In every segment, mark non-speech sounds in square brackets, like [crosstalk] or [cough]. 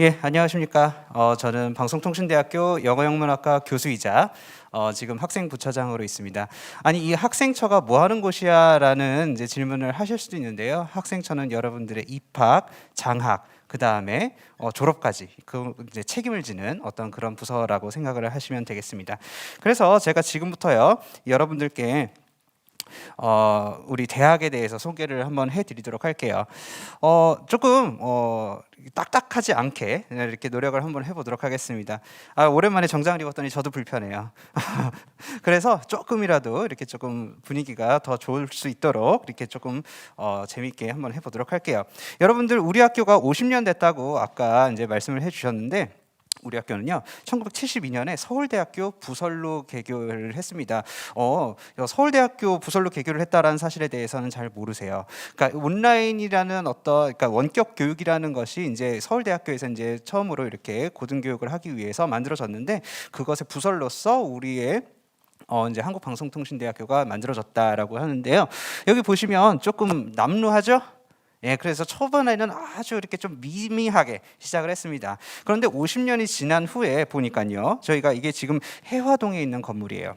예, 안녕하십니까. 어, 저는 방송통신대학교 영어영문학과 교수이자 어, 지금 학생 부처장으로 있습니다. 아니 이 학생처가 뭐 하는 곳이야라는 이제 질문을 하실 수도 있는데요. 학생처는 여러분들의 입학, 장학, 그 다음에 어, 졸업까지 그 이제 책임을 지는 어떤 그런 부서라고 생각을 하시면 되겠습니다. 그래서 제가 지금부터요 여러분들께 어, 우리 대학에 대해서 소개를 한번 해드리도록 할게요. 어, 조금 어, 딱딱하지 않게 이렇게 노력을 한번 해보도록 하겠습니다. 아, 오랜만에 정장을 입었더니 저도 불편해요. [laughs] 그래서 조금이라도 이렇게 조금 분위기가 더 좋을 수 있도록 이렇게 조금 어, 재밌게 한번 해보도록 할게요. 여러분들 우리 학교가 50년 됐다고 아까 이제 말씀을 해주셨는데. 우리 학교는요 1972년에 서울대학교 부설로 개교를 했습니다. 어, 서울대학교 부설로 개교를 했다라는 사실에 대해서는 잘 모르세요. 그러니까 온라인이라는 어떤 그러니까 원격 교육이라는 것이 이제 서울대학교에서 이제 처음으로 이렇게 고등교육을 하기 위해서 만들어졌는데 그것의 부설로서 우리의 어 이제 한국방송통신대학교가 만들어졌다라고 하는데요. 여기 보시면 조금 남루하죠? 예, 그래서 초반에는 아주 이렇게 좀 미미하게 시작을 했습니다. 그런데 50년이 지난 후에 보니까요, 저희가 이게 지금 해화동에 있는 건물이에요.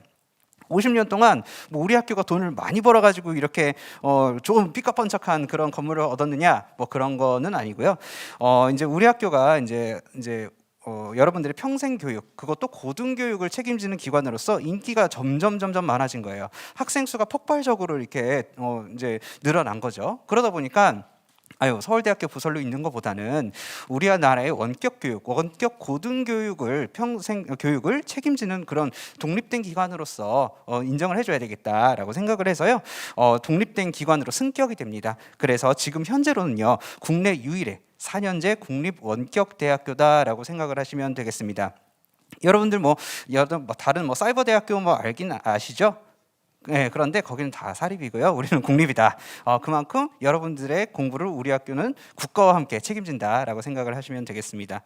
50년 동안 뭐 우리 학교가 돈을 많이 벌어가지고 이렇게 어좀 삐까뻔쩍한 그런 건물을 얻었느냐 뭐 그런 거는 아니고요. 어 이제 우리 학교가 이제 이제 어, 여러분들의 평생 교육 그것도 고등 교육을 책임지는 기관으로서 인기가 점점 점점 많아진 거예요. 학생 수가 폭발적으로 이렇게 어, 이제 늘어난 거죠. 그러다 보니까 아유 서울대학교 부설로 있는 것보다는 우리나라의 원격 교육, 원격 고등 교육을 평생 교육을 책임지는 그런 독립된 기관으로서 어, 인정을 해줘야 되겠다라고 생각을 해서요. 어, 독립된 기관으로 승격이 됩니다. 그래서 지금 현재로는요 국내 유일의 4년제 국립 원격 대학교다라고 생각을 하시면 되겠습니다. 여러분들 뭐 여러 뭐 다른 뭐 사이버 대학교 뭐 알긴 아시죠? 네, 그런데 거기는 다 사립이고요. 우리는 국립이다. 어, 그만큼 여러분들의 공부를 우리 학교는 국가와 함께 책임진다라고 생각을 하시면 되겠습니다.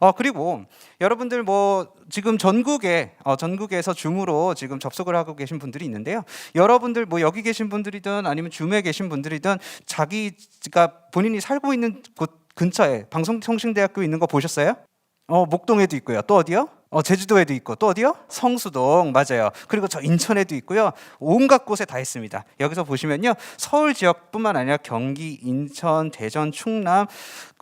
어, 그리고 여러분들 뭐 지금 전국에 어, 전국에서 줌으로 지금 접속을 하고 계신 분들이 있는데요. 여러분들 뭐 여기 계신 분들이든 아니면 줌에 계신 분들이든 자기가 본인이 살고 있는 곳 근처에 방송통신대학교 있는 거 보셨어요? 어, 목동에도 있고요. 또 어디요? 어, 제주도에도 있고 또 어디요? 성수동 맞아요. 그리고 저 인천에도 있고요. 온갖 곳에 다 있습니다. 여기서 보시면요, 서울 지역뿐만 아니라 경기, 인천, 대전, 충남,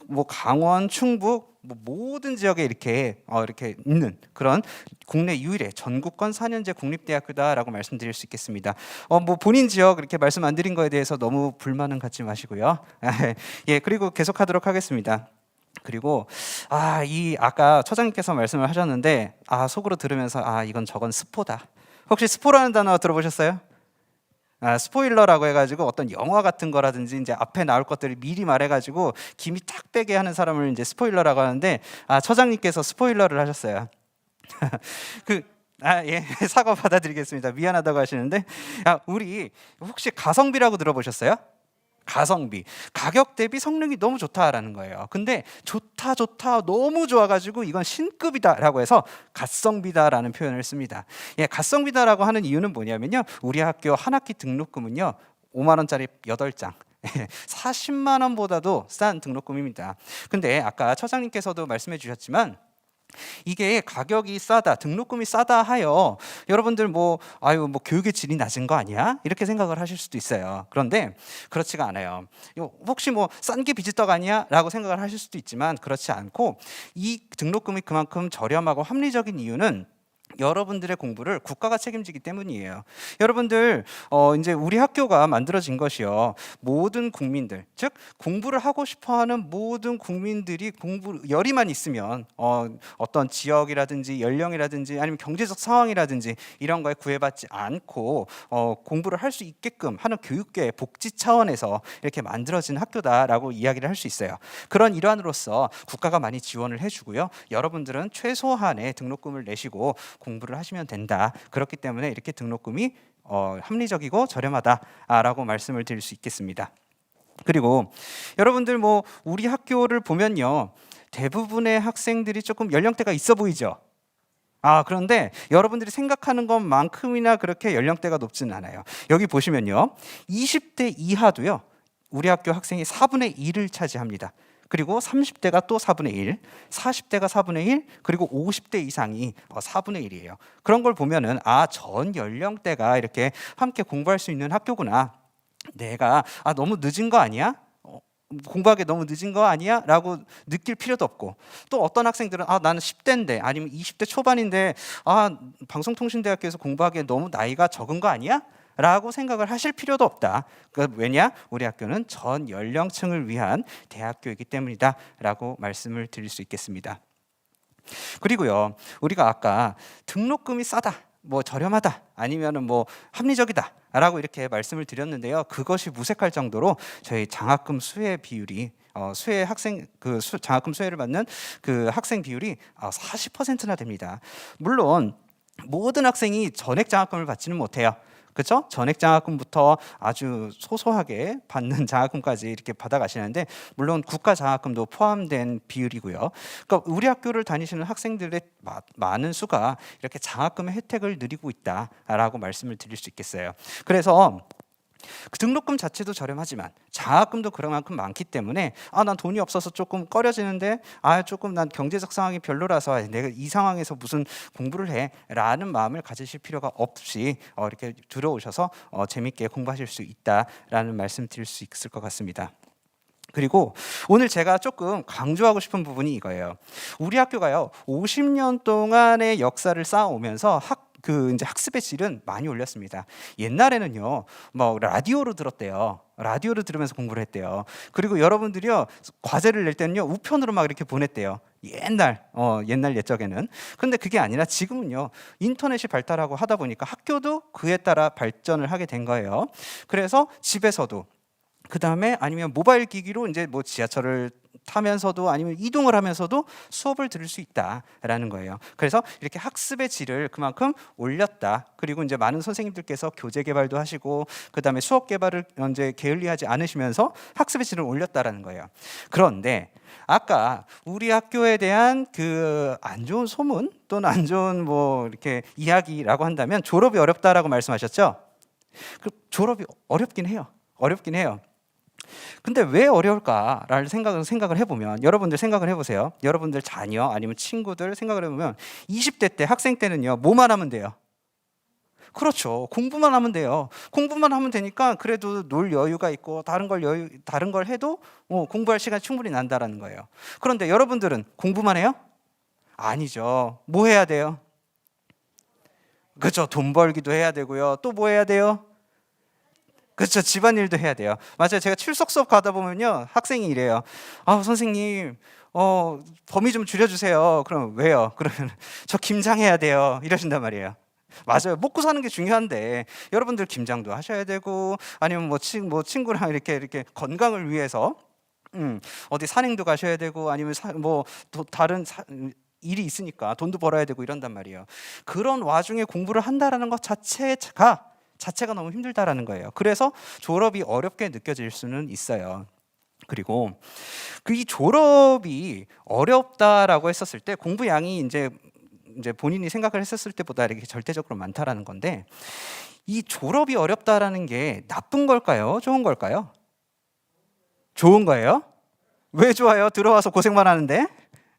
뭐 강원, 충북 뭐 모든 지역에 이렇게 어, 이렇게 있는 그런 국내 유일의 전국권 4년제 국립대학교다라고 말씀드릴 수 있겠습니다. 어, 뭐 본인 지역 이렇게 말씀 안 드린 거에 대해서 너무 불만은 갖지 마시고요. [laughs] 예, 그리고 계속하도록 하겠습니다. 그리고 아 이 아까 처장님께서 말씀을 하셨는데 아 속으로 들으면서 아 이건 저건 스포다. 혹시 스포라는 단어 들어보셨어요? 아, 스포일러라고 해가지고 어떤 영화 같은 거라든지 이제 앞에 나올 것들을 미리 말해가지고 김이 탁 빼게 하는 사람을 이제 스포일러라고 하는데 아 처장님께서 스포일러를 하셨어요. [laughs] 그 아, 예. [laughs] 사과 받아드리겠습니다. 미안하다고 하시는데, 아, 우리 혹시 가성비라고 들어보셨어요? 가성비 가격 대비 성능이 너무 좋다라는 거예요. 근데 좋다 좋다 너무 좋아가지고 이건 신급이다라고 해서 갓성비다라는 표현을 씁니다. 예, 갓성비다라고 하는 이유는 뭐냐면요. 우리 학교 한 학기 등록금은요 5만 원짜리 8장. 40만 원보다도 싼 등록금입니다. 근데 아까 처장님께서도 말씀해 주셨지만 이게 가격이 싸다, 등록금이 싸다 하여 여러분들 뭐 아유 뭐 교육의 질이 낮은 거 아니야? 이렇게 생각을 하실 수도 있어요. 그런데 그렇지가 않아요. 혹시 뭐 싼 게 비지떡 아니야?라고 생각을 하실 수도 있지만 그렇지 않고 이 등록금이 그만큼 저렴하고 합리적인 이유는 여러분들의 공부를 국가가 책임지기 때문이에요. 여러분들 어 이제 우리 학교가 만들어진 것이요. 모든 국민들, 즉 공부를 하고 싶어하는 모든 국민들이 공부 열의만 있으면 어 어떤 지역이라든지 연령이라든지 아니면 경제적 상황이라든지 이런 거에 구애받지 않고 어 공부를 할 수 있게끔 하는 교육계 복지 차원에서 이렇게 만들어진 학교다라고 이야기를 할 수 있어요. 그런 일환으로서 국가가 많이 지원을 해주고요. 여러분들은 최소한의 등록금을 내시고 공부를 하시면 된다. 그렇기 때문에 이렇게 등록금이 어, 합리적이고 저렴하다라고 말씀을 드릴 수 있겠습니다. 그리고 여러분들 뭐 우리 학교를 보면요. 대부분의 학생들이 조금 연령대가 있어 보이죠. 아, 그런데 여러분들이 생각하는 것만큼이나 그렇게 연령대가 높지는 않아요. 여기 보시면요. 20대 이하도요. 우리 학교 학생이 4분의 1을 차지합니다. 그리고 30대가 또 4분의 1, 40대가 4분의 1, 그리고 50대 이상이 어, 4분의 1이에요. 그런 걸 보면은 아, 전 연령대가 이렇게 함께 공부할 수 있는 학교구나. 내가 아, 너무 늦은 거 아니야? 어, 공부하기 너무 늦은 거 아니야? 라고 느낄 필요도 없고 또 어떤 학생들은 아 나는 10대인데 아니면 20대 초반인데 아 방송통신대학교에서 공부하기에 너무 나이가 적은 거 아니야? 라고 생각을 하실 필요도 없다. 그 왜냐? 우리 학교는 전 연령층을 위한 대학교이기 때문이다. 라고 말씀을 드릴 수 있겠습니다. 그리고요, 우리가 아까 등록금이 싸다, 뭐 저렴하다, 아니면은 뭐 합리적이다. 라고 이렇게 말씀을 드렸는데요. 그것이 무색할 정도로 저희 장학금 수혜 비율이 어, 수혜 학생 그 수, 장학금 수혜를 받는 그 학생 비율이 어, 40%나 됩니다. 물론 모든 학생이 전액 장학금을 받지는 못해요. 그렇죠? 전액 장학금부터 아주 소소하게 받는 [laughs] 장학금까지 이렇게 받아가시는데 물론 국가 장학금도 포함된 비율이고요. 그러니까 우리 학교를 다니시는 학생들의 마- 많은 수가 이렇게 장학금의 혜택을 누리고 있다라고 말씀을 드릴 수 있겠어요. 그래서 그 등록금 자체도 저렴하지만 장학금도 그만큼 많기 때문에 아 난 돈이 없어서 조금 꺼려지는데 아 조금 난 경제적 상황이 별로라서 내가 이 상황에서 무슨 공부를 해라는 마음을 가지실 필요가 없이 어, 이렇게 들어오셔서 어, 재밌게 공부하실 수 있다라는 말씀 드릴 수 있을 것 같습니다. 그리고 오늘 제가 조금 강조하고 싶은 부분이 이거예요. 우리 학교가요, 50년 동안의 역사를 쌓아오면서 학, 그 이제 학습의 질은 많이 올렸습니다. 옛날에는요, 뭐 라디오로 들었대요. 라디오를 들으면서 공부를 했대요. 그리고 여러분들이요, 과제를 낼 때는요, 우편으로 막 이렇게 보냈대요. 옛날, 어, 옛날 옛적에는. 근데 그게 아니라 지금은요, 인터넷이 발달하고 하다 보니까 학교도 그에 따라 발전을 하게 된 거예요. 그래서 집에서도 그 다음에 아니면 모바일 기기로 이제 뭐 지하철을 타면서도 아니면 이동을 하면서도 수업을 들을 수 있다라는 거예요. 그래서 이렇게 학습의 질을 그만큼 올렸다. 그리고 이제 많은 선생님들께서 교재 개발도 하시고 그 다음에 수업 개발을 이제 게을리하지 않으시면서 학습의 질을 올렸다라는 거예요. 그런데 아까 우리 학교에 대한 그 안 좋은 소문 또는 안 좋은 뭐 이렇게 이야기라고 한다면 졸업이 어렵다라고 말씀하셨죠? 그 졸업이 어렵긴 해요. 어렵긴 해요. 근데 왜 어려울까라는 생각을 생각을 해보면 여러분들 생각을 해보세요. 여러분들 자녀 아니면 친구들 생각을 해보면 20대 때 학생 때는요 뭐만 하면 돼요. 그렇죠. 공부만 하면 돼요. 공부만 하면 되니까 그래도 놀 여유가 있고 다른 걸 여유 다른 걸 해도 어, 공부할 시간 이 충분히 난다라는 거예요. 그런데 여러분들은 공부만 해요? 아니죠. 뭐 해야 돼요? 그렇죠. 돈 벌기도 해야 되고요. 또 뭐 해야 돼요? 그렇죠. 집안일도 해야 돼요. 맞아요. 제가 출석 수업 가다 보면요. 학생이 이래요. 아, 선생님. 어, 범위 좀 줄여 주세요. 그럼 왜요? 그러면 [laughs] 저 김장해야 돼요. 이러신단 말이에요. 맞아요. 먹고 사는 게 중요한데 여러분들 김장도 하셔야 되고 아니면 뭐, 친, 뭐 친구랑 이렇게 이렇게 건강을 위해서 음, 어디 산행도 가셔야 되고 아니면 사, 뭐또 다른 사, 일이 있으니까 돈도 벌어야 되고 이런단 말이에요. 그런 와중에 공부를 한다라는 것 자체가 자체가 너무 힘들다라는 거예요. 그래서 졸업이 어렵게 느껴질 수는 있어요. 그리고 그 이 졸업이 어렵다라고 했었을 때 공부 양이 이제 이제 본인이 생각을 했었을 때보다 이렇게 절대적으로 많다라는 건데 이 졸업이 어렵다라는 게 나쁜 걸까요? 좋은 걸까요? 좋은 거예요? 왜 좋아요? 들어와서 고생만 하는데?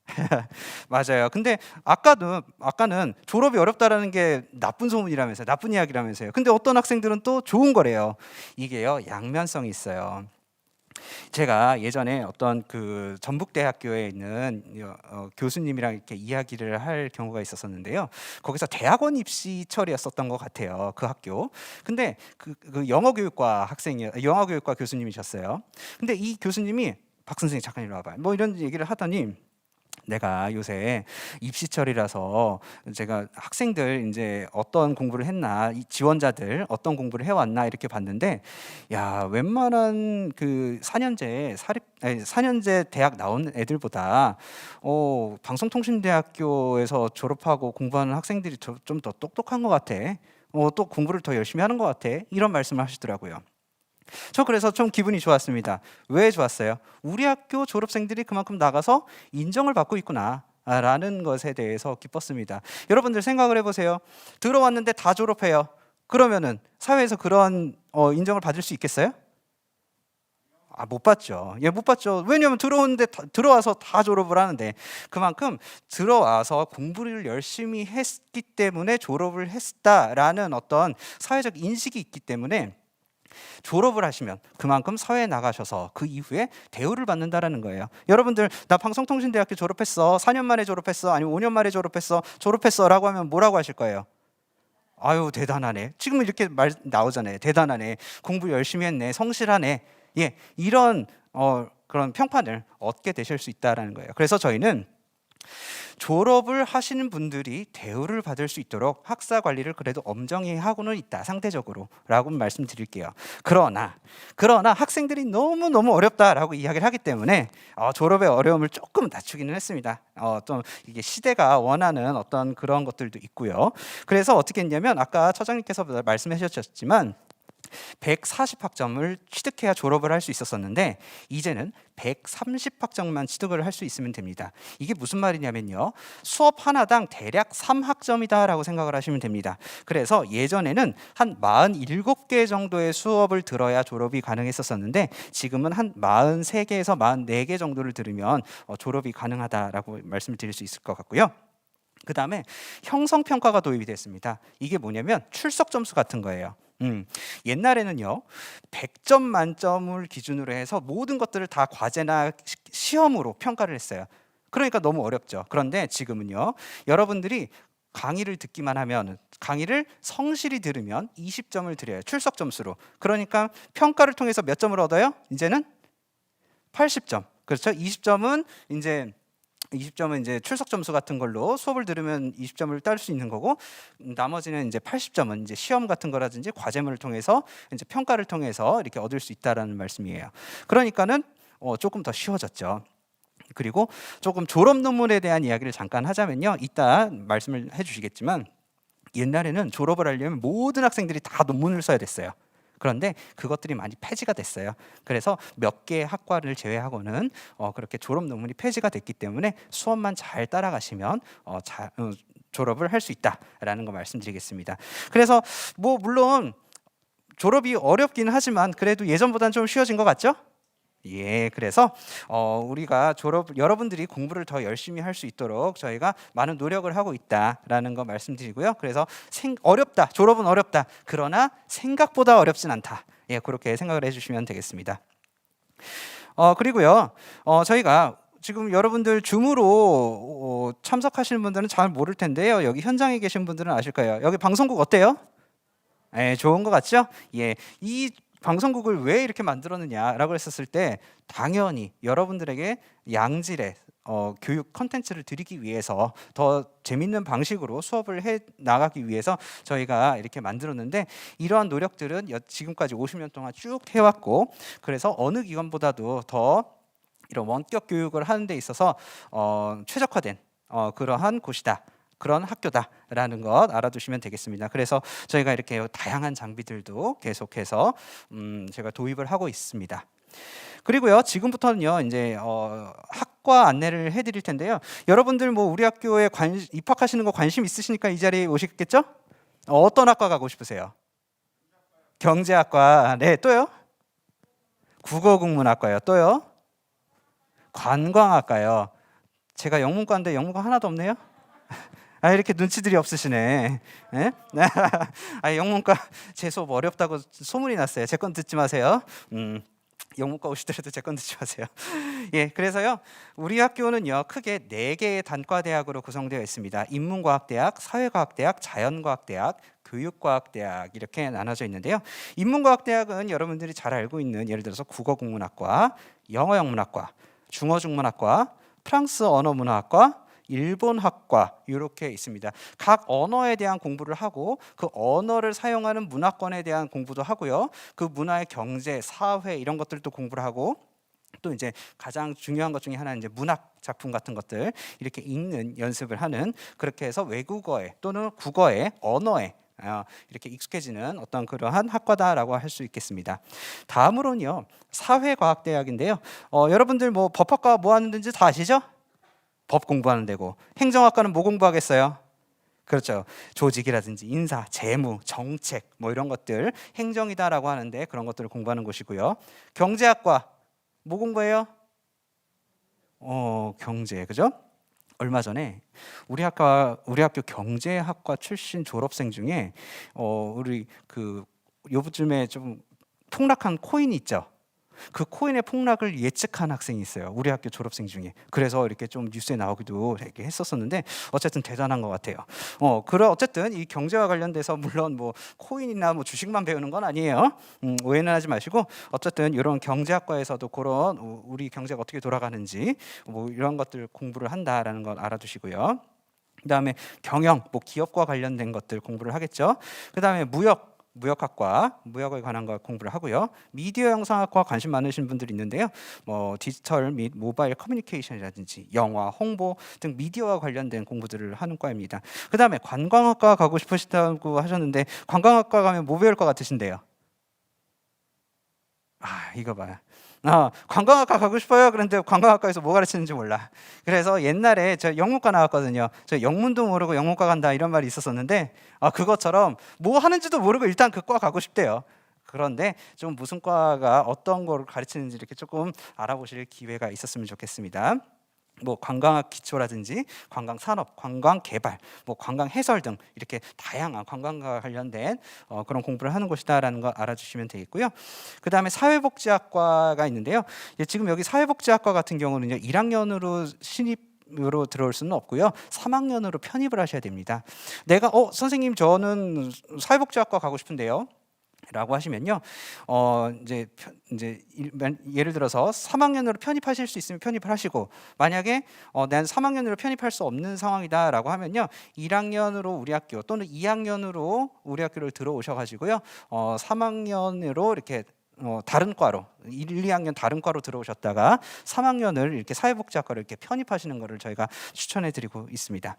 [laughs] 맞아요. 근데 아까도 아까는 졸업이 어렵다라는 게 나쁜 소문이라면서요. 나쁜 이야기라면서요. 근데 어떤 학생들은 또 좋은 거래요. 이게요. 양면성이 있어요. 제가 예전에 어떤 그 전북대학교에 있는 어, 교수님이랑 이렇게 이야기를 할 경우가 있었었는데요. 거기서 대학원 입시철이었었던 것 같아요. 그 학교. 근데 그, 그 영어교육과 학생이 영어교육과 교수님이셨어요. 근데 이 교수님이 박 선생님 잠깐 이리 와봐. 뭐 이런 얘기를 하더니 내가 요새 입시철이라서 제가 학생들 이제 어떤 공부를 했나 이 지원자들 어떤 공부를 해왔나 이렇게 봤는데 야 웬만한 그 4년제 사립 아니, 4년제 대학 나온 애들보다 어 방송통신대학교에서 졸업하고 공부하는 학생들이 좀 더 똑똑한 것 같아. 어또 공부를 더 열심히 하는 것 같아. 이런 말씀을 하시더라고요. 저 그래서 좀 기분이 좋았습니다. 왜 좋았어요? 우리 학교 졸업생들이 그만큼 나가서 인정을 받고 있구나. 라는 것에 대해서 기뻤습니다. 여러분들 생각을 해보세요. 들어왔는데 다 졸업해요. 그러면은 사회에서 그런 어, 인정을 받을 수 있겠어요? 아, 못 받죠. 예, 못 받죠. 왜냐하면 들어오는데 다- 들어와서 다 졸업을 하는데 그만큼 들어와서 공부를 열심히 했기 때문에 졸업을 했다라는 어떤 사회적 인식이 있기 때문에 졸업을 하시면 그만큼 사회에 나가셔서 그 이후에 대우를 받는다라는 거예요. 여러분들 나 방송통신대학교 졸업했어. 4년 만에 졸업했어. 아니면 5년 만에 졸업했어. 졸업했어라고 하면 뭐라고 하실 거예요? 아유 대단하네. 지금 이렇게 말 나오잖아요. 대단하네. 공부 열심히 했네. 성실하네. 예, 이런 어, 그런 평판을 얻게 되실 수 있다라는 거예요. 그래서 저희는 졸업을 하시는 분들이 대우를 받을 수 있도록 학사 관리를 그래도 엄정히 하고는 있다 상대적으로라고 말씀드릴게요. 그러나 그러나 학생들이 너무 너무 어렵다라고 이야기를 하기 때문에 어, 졸업의 어려움을 조금 낮추기는 했습니다. 어, 좀 이게 시대가 원하는 어떤 그런 것들도 있고요. 그래서 어떻게 했냐면 아까 처장님께서 말씀하셨지만 140학점을 취득해야 졸업을 할 수 있었었는데 이제는 130학점만 취득을 할 수 있으면 됩니다. 이게 무슨 말이냐면요. 수업 하나당 대략 3학점이다라고 생각을 하시면 됩니다. 그래서 예전에는 한 47개 정도의 수업을 들어야 졸업이 가능했었었는데 지금은 한 43개에서 44개 정도를 들으면 어, 졸업이 가능하다라고 말씀을 드릴 수 있을 것 같고요. 그 다음에 형성 평가가 도입이 됐습니다. 이게 뭐냐면 출석 점수 같은 거예요. 음, 옛날에는요, 100점 만점을 기준으로 해서 모든 것들을 다 과제나 시- 시험으로 평가를 했어요. 그러니까 너무 어렵죠. 그런데 지금은요, 여러분들이 강의를 듣기만 하면 강의를 성실히 들으면 20점을 드려요. 출석 점수로. 그러니까 평가를 통해서 몇 점을 얻어요? 이제는 80점. 그렇죠? 20점은 이제 20점은 이제 출석 점수 같은 걸로 수업을 들으면 20점을 딸 수 있는 거고 음, 나머지는 이제 80점은 이제 시험 같은 거라든지 과제물을 통해서 이제 평가를 통해서 이렇게 얻을 수 있다라는 말씀이에요. 그러니까는 어, 조금 더 쉬워졌죠. 그리고 조금 졸업 논문에 대한 이야기를 잠깐 하자면요. 이따 말씀을 해주시겠지만 옛날에는 졸업을 하려면 모든 학생들이 다 논문을 써야 됐어요. 그런데 그것들이 많이 폐지가 됐어요. 그래서 몇 개의 학과를 제외하고는 어, 그렇게 졸업 논문이 폐지가 됐기 때문에 수업만 잘 따라가시면 어, 자, 어, 졸업을 할 수 있다라는 거 말씀드리겠습니다. 그래서 뭐 물론 졸업이 어렵긴 하지만 그래도 예전보다는 좀 쉬워진 것 같죠? 예, 그래서 어, 우리가 졸업 여러분들이 공부를 더 열심히 할 수 있도록 저희가 많은 노력을 하고 있다라는 거 말씀드리고요. 그래서 생, 어렵다, 졸업은 어렵다. 그러나 생각보다 어렵진 않다. 예, 그렇게 생각을 해주시면 되겠습니다. 어, 그리고요, 어, 저희가 지금 여러분들 줌으로 어, 참석하시는 분들은 잘 모를 텐데요. 여기 현장에 계신 분들은 아실 거예요. 여기 방송국 어때요? 예, 좋은 것 같죠? 예, 이 방송국을 왜 이렇게 만들었느냐라고 했었을 때 당연히 여러분들에게 양질의 어, 교육 컨텐츠를 드리기 위해서 더 재밌는 방식으로 수업을 해 나가기 위해서 저희가 이렇게 만들었는데 이러한 노력들은 여- 지금까지 50년 동안 쭉 해왔고 그래서 어느 기관보다도 더 이런 원격 교육을 하는 데 있어서 어, 최적화된 어, 그러한 곳이다. 그런 학교다라는 것 알아두시면 되겠습니다. 그래서 저희가 이렇게 다양한 장비들도 계속해서 음, 제가 도입을 하고 있습니다. 그리고요 지금부터는요 이제 어, 학과 안내를 해드릴 텐데요. 여러분들 뭐 우리 학교에 관, 입학하시는 거 관심 있으시니까 이 자리에 오시겠죠? 어, 어떤 학과 가고 싶으세요? 경제학과. 네 또요? 국어국문학과요. 또요? 관광학과요. 제가 영문과인데 영문과 하나도 없네요. 아 이렇게 눈치들이 없으시네. 예? [laughs] 아 영문과 제 수업 어렵다고 소문이 났어요. 제 건 듣지 마세요. 음. 영문과 오시더라도 제 건 듣지 마세요. [laughs] 예, 그래서요. 우리 학교는요. 크게 네 개의 단과 대학으로 구성되어 있습니다. 인문과학대학, 사회과학대학, 자연과학대학, 교육과학대학 이렇게 나눠져 있는데요. 인문과학대학은 여러분들이 잘 알고 있는 예를 들어서 국어국문학과, 영어영문학과, 중어중문학과, 프랑스 언어문화학과, 일본학과 이렇게 있습니다. 각 언어에 대한 공부를 하고 그 언어를 사용하는 문화권에 대한 공부도 하고요. 그 문화의 경제, 사회 이런 것들도 공부를 하고 또 이제 가장 중요한 것 중에 하나는 이제 문학 작품 같은 것들 이렇게 읽는 연습을 하는 그렇게 해서 외국어에 또는 국어에 언어에 어, 이렇게 익숙해지는 어떤 그러한 학과다라고 할 수 있겠습니다. 다음으로는요 사회과학대학인데요. 어, 여러분들 뭐 법학과 뭐 하는 데인지 다 아시죠? 법 공부하는 데고 행정학과는 뭐 공부하겠어요? 그렇죠. 조직이라든지 인사, 재무, 정책 뭐 이런 것들 행정이다라고 하는데 그런 것들을 공부하는 곳이고요. 경제학과 뭐 공부해요? 어, 경제. 그죠? 얼마 전에 우리 학과 우리 학교 경제학과 출신 졸업생 중에 어 우리 그 요즘에 좀 폭락한 코인이 있죠. 그 코인의 폭락을 예측한 학생이 있어요. 우리 학교 졸업생 중에. 그래서 이렇게 좀 뉴스에 나오기도 이렇게 했었었는데 어쨌든 대단한 것 같아요. 어, 그래 어쨌든 이 경제와 관련돼서 물론 뭐 코인이나 뭐 주식만 배우는 건 아니에요. 음, 오해는 하지 마시고 어쨌든 이런 경제학과에서도 그런 우- 우리 경제가 어떻게 돌아가는지 뭐 이런 것들 공부를 한다라는 걸 알아두시고요. 그다음에 경영, 뭐 기업과 관련된 것들 공부를 하겠죠. 그다음에 무역 무역학과 무역에 관한 거 공부를 하고요. 미디어 영상학과 관심 많으신 분들이 있는데요. 뭐 디지털 및 모바일 커뮤니케이션이라든지 영화, 홍보 등 미디어와 관련된 공부들을 하는 과입니다. 그다음에 관광학과 가고 싶으시다고 하셨는데 관광학과 가면 뭐 배울 것 같으신데요? 아, 이거 봐요. 아, 관광학과 가고 싶어요. 그런데 관광학과에서 뭐 가르치는지 몰라. 그래서 옛날에 저 영문과 나왔거든요. 저 영문도 모르고 영문과 간다 이런 말이 있었었는데 아, 그것처럼 뭐 하는지도 모르고 일단 그 과 가고 싶대요. 그런데 좀 무슨 과가 어떤 거를 가르치는지 이렇게 조금 알아보실 기회가 있었으면 좋겠습니다. 뭐 관광학 기초라든지 관광 산업, 관광 개발, 뭐 관광 해설 등 이렇게 다양한 관광과 관련된 어, 그런 공부를 하는 곳이다라는 거 알아주시면 되겠고요. 그 다음에 사회복지학과가 있는데요. 예, 지금 여기 사회복지학과 같은 경우는요, 1학년으로 신입 으로 들어올 수는 없고요. 3학년으로 편입을 하셔야 됩니다. 내가 어 선생님 저는 사회복지학과 가고 싶은데요. 라고 하시면요, 어 이제 편- 이제 예를 들어서 3학년으로 편입하실 수 있으면 편입을 하시고 만약에 어, 난 3학년으로 편입할 수 없는 상황이다라고 하면요, 1학년으로 우리 학교 또는 2학년으로 우리 학교를 들어오셔 가지고요, 어 3학년으로 이렇게 어, 다른 과로 1, 2학년 다른 과로 들어오셨다가 3학년을 이렇게 사회복지학과를 이렇게 편입하시는 것을 저희가 추천해 드리고 있습니다.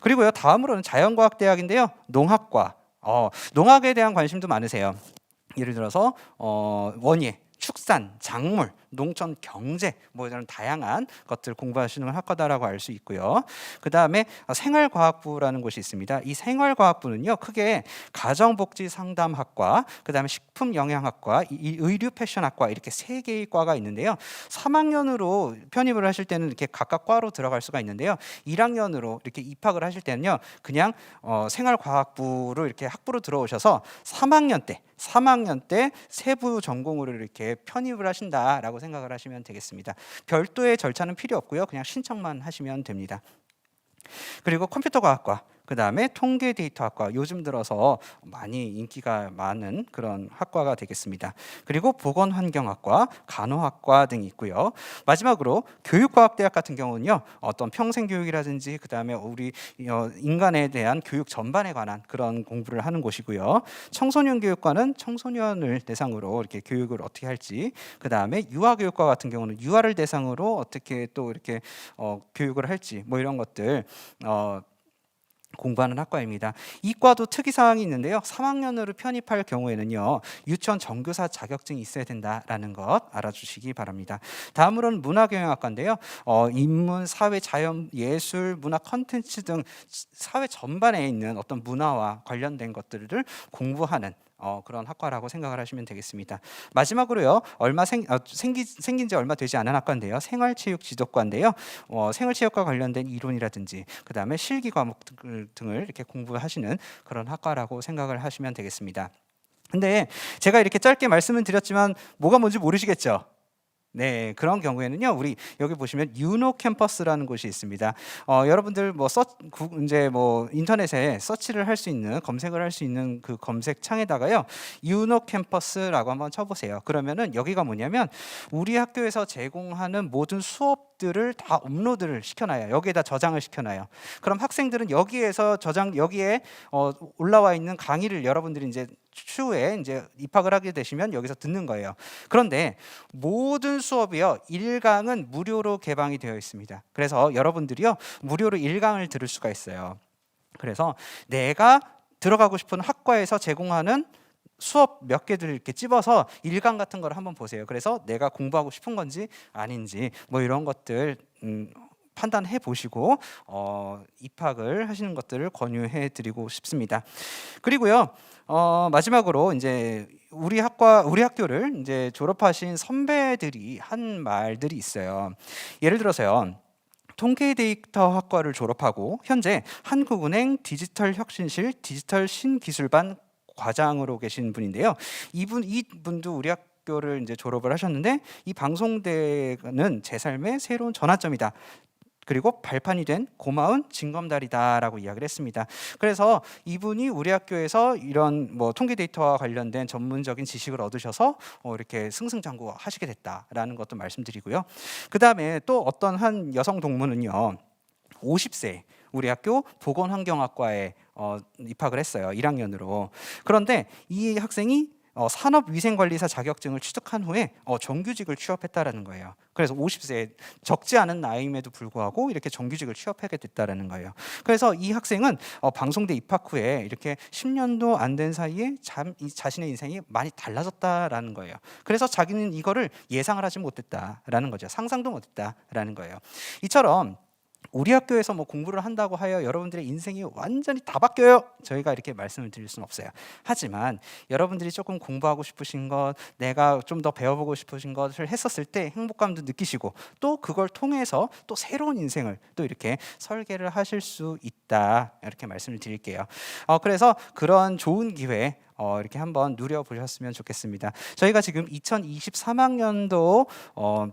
그리고요 다음으로는 자연과학대학인데요. 농학과 어, 농학에 대한 관심도 많으세요. 예를 들어서 어, 원예, 축산, 작물, 농촌 경제 뭐 이런 다양한 것들 공부하시는 학과다라고 알 수 있고요. 그 다음에 생활과학부라는 곳이 있습니다. 이 생활과학부는요 크게 가정복지 상담학과, 그 다음에 식품영양학과, 이- 이 의류 패션학과 이렇게 세 개의 과가 있는데요. 3학년으로 편입을 하실 때는 이렇게 각각 과로 들어갈 수가 있는데요. 1학년으로 이렇게 입학을 하실 때는요 그냥 어, 생활과학부로 이렇게 학부로 들어오셔서 3학년 때 3학년 때 세부 전공으로 이렇게 편입을 하신다라고 생각을 하시면 되겠습니다. 별도의 절차는 필요 없고요. 그냥 신청만 하시면 됩니다. 그리고 컴퓨터과학과 그 다음에 통계 데이터학과 요즘 들어서 많이 인기가 많은 그런 학과가 되겠습니다. 그리고 보건환경학과, 간호학과 등이 있고요. 마지막으로 교육과학대학 같은 경우는요, 어떤 평생 교육이라든지 그 다음에 우리 어, 인간에 대한 교육 전반에 관한 그런 공부를 하는 곳이고요. 청소년 교육과는 청소년을 대상으로 이렇게 교육을 어떻게 할지, 그 다음에 유아 교육과 같은 경우는 유아를 대상으로 어떻게 또 이렇게 어, 교육을 할지, 뭐 이런 것들 어, 공부하는 학과입니다. 이 과도 특이 사항이 있는데요. 3학년으로 편입할 경우에는요. 유치원 정교사 자격증이 있어야 된다라는 것 알아주시기 바랍니다. 다음으로는 문화경영학과인데요. 어, 인문, 사회, 자연, 예술, 문화 컨텐츠 등 사회 전반에 있는 어떤 문화와 관련된 것들을 공부하는 어, 그런 학과라고 생각을 하시면 되겠습니다. 마지막으로요, 얼마 생, 어, 생기, 생긴 지 얼마 되지 않은 학과인데요, 생활체육 지도과인데요, 어, 생활체육과 관련된 이론이라든지 그 다음에 실기 과목 등을, 등을 이렇게 공부하시는 그런 학과라고 생각을 하시면 되겠습니다. 근데 제가 이렇게 짧게 말씀을 드렸지만 뭐가 뭔지 모르시겠죠? 네, 그런 경우에는요, 우리 여기 보시면 유노 캠퍼스라는 곳이 있습니다. 어, 여러분들 뭐 서, 구, 이제 뭐 인터넷에 서치를 할 수 있는 검색을 할 수 있는 그 검색 창에다가요, 유노 캠퍼스라고 한번 쳐 보세요. 그러면은 여기가 뭐냐면 우리 학교에서 제공하는 모든 수업들을 다 업로드를 시켜 놔요. 여기에다 저장을 시켜 놔요. 그럼 학생들은 여기에서 저장 여기에 어, 올라와 있는 강의를 여러분들이 이제 추후에 이제 입학을 하게 되시면 여기서 듣는 거예요. 그런데 모든 수업이요. 1강은 무료로 개방이 되어 있습니다. 그래서 여러분들이요. 무료로 1강을 들을 수가 있어요. 그래서 내가 들어가고 싶은 학과에서 제공하는 수업 몇 개들 이렇게 찝어서 일강 같은 걸 한번 보세요. 그래서 내가 공부하고 싶은 건지 아닌지 뭐 이런 것들 음, 판단해 보시고 어, 입학을 하시는 것들을 권유해 드리고 싶습니다. 그리고요. 어, 마지막으로 이제 우리 학과 우리 학교를 이제 졸업하신 선배들이 한 말들이 있어요. 예를 들어서요. 통계 데이터 학과를 졸업하고 현재 한국은행 디지털 혁신실 디지털 신기술반 과장으로 계신 분인데요. 이분 이분도 우리 학교를 이제 졸업을 하셨는데 이 방송대는 제 삶의 새로운 전환점이다. 그리고 발판이 된 고마운 징검다리다라고 이야기를 했습니다. 그래서 이분이 우리 학교에서 이런 뭐 통계 데이터와 관련된 전문적인 지식을 얻으셔서 어, 이렇게 승승장구 하시게 됐다라는 것도 말씀드리고요. 그 다음에 또 어떤 한 여성 동무는요, 50세 우리 학교 보건환경학과에 어, 입학을 했어요. 1학년으로. 그런데 이 학생이 어, 산업위생관리사 자격증을 취득한 후에 어, 정규직을 취업했다라는 거예요. 그래서 50세 적지 않은 나이임에도 불구하고 이렇게 정규직을 취업하게 됐다라는 거예요. 그래서 이 학생은 어, 방송대 입학 후에 이렇게 10년도 안 된 사이에 잠, 이 자신의 인생이 많이 달라졌다라는 거예요. 그래서 자기는 이거를 예상을 하지 못했다라는 거죠. 상상도 못했다라는 거예요. 이처럼 우리 학교에서 뭐 공부를 한다고 하여 여러분들의 인생이 완전히 다 바뀌어요. 저희가 이렇게 말씀을 드릴 수는 없어요. 하지만 여러분들이 조금 공부하고 싶으신 것, 내가 좀 더 배워보고 싶으신 것을 했었을 때 행복감도 느끼시고 또 그걸 통해서 또 새로운 인생을 또 이렇게 설계를 하실 수 있다. 이렇게 말씀을 드릴게요. 어, 그래서 그런 좋은 기회 어, 이렇게 한번 누려 보셨으면 좋겠습니다. 저희가 지금 2023학년도 어,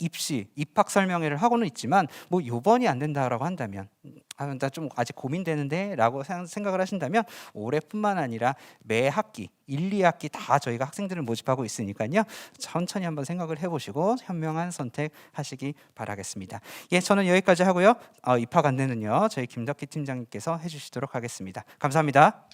입시 입학 설명회를 하고는 있지만 뭐 요번이 안 된다라고 한다면 아 나 좀 아직 고민되는데라고 생- 생각을 하신다면 올해뿐만 아니라 매 학기 1, 2학기 다 저희가 학생들을 모집하고 있으니까요. 천천히 한번 생각을 해 보시고 현명한 선택하시기 바라겠습니다. 예, 저는 여기까지 하고요. 어, 입학 안내는요. 저희 김덕기 팀장님께서 해 주시도록 하겠습니다. 감사합니다.